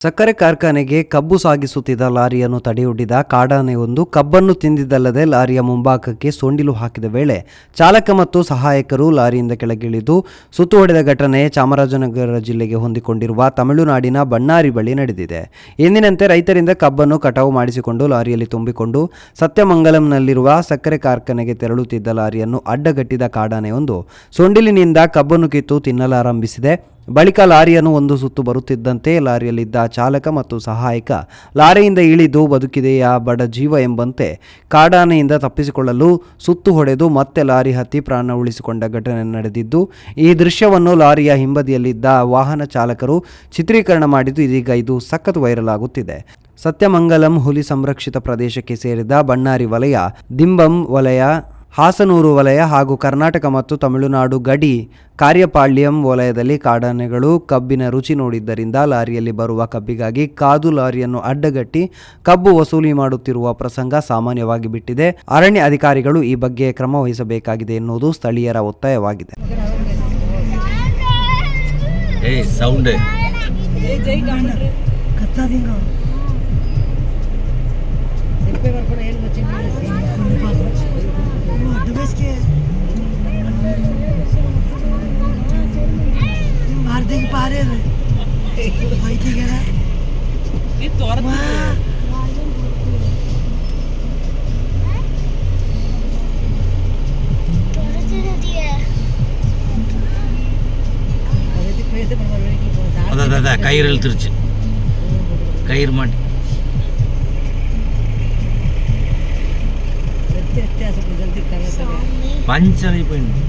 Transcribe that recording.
ಸಕ್ಕರೆ ಕಾರ್ಖಾನೆಗೆ ಕಬ್ಬು ಸಾಗಿಸುತ್ತಿದ್ದ ಲಾರಿಯನ್ನು ತಡೆಯೊಡ್ಡಿದ ಕಾಡಾನೆಯೊಂದು ಕಬ್ಬನ್ನು ತಿಂದಿದ್ದಲ್ಲದೆ ಲಾರಿಯ ಮುಂಭಾಗಕ್ಕೆ ಸೊಂಡಿಲು ಹಾಕಿದ ವೇಳೆ ಚಾಲಕ ಮತ್ತು ಸಹಾಯಕರು ಲಾರಿಯಿಂದ ಕೆಳಗಿಳಿದು ಸುತ್ತು ಹೊಡೆದ ಘಟನೆ ಚಾಮರಾಜನಗರ ಜಿಲ್ಲೆಗೆ ಹೊಂದಿಕೊಂಡಿರುವ ತಮಿಳುನಾಡಿನ ಬಣ್ಣಾರಿ ಬಳಿ ನಡೆದಿದೆ. ಎಂದಿನಂತೆ ರೈತರಿಂದ ಕಬ್ಬನ್ನು ಕಟಾವು ಮಾಡಿಸಿಕೊಂಡು ಲಾರಿಯಲ್ಲಿ ತುಂಬಿಕೊಂಡು ಸತ್ಯಮಂಗಲಂನಲ್ಲಿರುವ ಸಕ್ಕರೆ ಕಾರ್ಖಾನೆಗೆ ತೆರಳುತ್ತಿದ್ದ ಲಾರಿಯನ್ನು ಅಡ್ಡಗಟ್ಟಿದ ಕಾಡಾನೆಯೊಂದು ಸೊಂಡಿಲಿನಿಂದ ಕಬ್ಬನ್ನು ಕಿತ್ತು ತಿನ್ನಲಾರಂಭಿಸಿದೆ. ಬಳಿಕ ಲಾರಿಯನ್ನು ಒಂದು ಸುತ್ತು ಬರುತ್ತಿದ್ದಂತೆ ಲಾರಿಯಲ್ಲಿದ್ದ ಚಾಲಕ ಮತ್ತು ಸಹಾಯಕ ಲಾರಿಯಿಂದ ಇಳಿದು ಬದುಕಿದೆಯಾ ಬಡ ಜೀವ ಎಂಬಂತೆ ಕಾಡಾನೆಯಿಂದ ತಪ್ಪಿಸಿಕೊಳ್ಳಲು ಸುತ್ತು ಹೊಡೆದು ಮತ್ತೆ ಲಾರಿ ಹತ್ತಿ ಪ್ರಾಣ ಉಳಿಸಿಕೊಂಡ ಘಟನೆ ನಡೆದಿದ್ದು, ಈ ದೃಶ್ಯವನ್ನು ಲಾರಿಯ ಹಿಂಬದಿಯಲ್ಲಿದ್ದ ವಾಹನ ಚಾಲಕರು ಚಿತ್ರೀಕರಣ ಮಾಡಿದ್ದು ಇದೀಗ ಇದು ಸಖತ್ ವೈರಲ್ ಆಗುತ್ತಿದೆ. ಸತ್ಯಮಂಗಲಂ ಹುಲಿ ಸಂರಕ್ಷಿತ ಪ್ರದೇಶಕ್ಕೆ ಸೇರಿದ ಬಣ್ಣಾರಿ ವಲಯ, ದಿಂಬಂ ವಲಯ ಹಾಸನೂರು ವಲಯ ಹಾಗೂ ಕರ್ನಾಟಕ ಮತ್ತು ತಮಿಳುನಾಡು ಗಡಿ ಕಾರ್ಯಪಾಳ್ಯಂ ವಲಯದಲ್ಲಿ ಕಾಡಾನೆಗಳು ಕಬ್ಬಿನ ರುಚಿ ನೋಡಿದ್ದರಿಂದ ಲಾರಿಯಲ್ಲಿ ಬರುವ ಕಬ್ಬಿಗಾಗಿ ಕಾದು ಲಾರಿಯನ್ನು ಅಡ್ಡಗಟ್ಟಿ ಕಬ್ಬು ವಸೂಲಿ ಮಾಡುತ್ತಿರುವ ಪ್ರಸಂಗ ಸಾಮಾನ್ಯವಾಗಿ ಬಿಟ್ಟಿದೆ. ಅರಣ್ಯ ಅಧಿಕಾರಿಗಳು ಈ ಬಗ್ಗೆ ಕ್ರಮ ವಹಿಸಬೇಕಾಗಿದೆ ಎನ್ನುವುದು ಸ್ಥಳೀಯರ ಒತ್ತಾಯವಾಗಿದೆ. ಏಯ್ ಸೌಂಡ್ ആരെയാണ് വൈദ്യികനാ നീ തുറന്നു அதான் கயிறு இழுத்துருச்சு கயிறு மாட்டி பஞ்சனை போயிடும்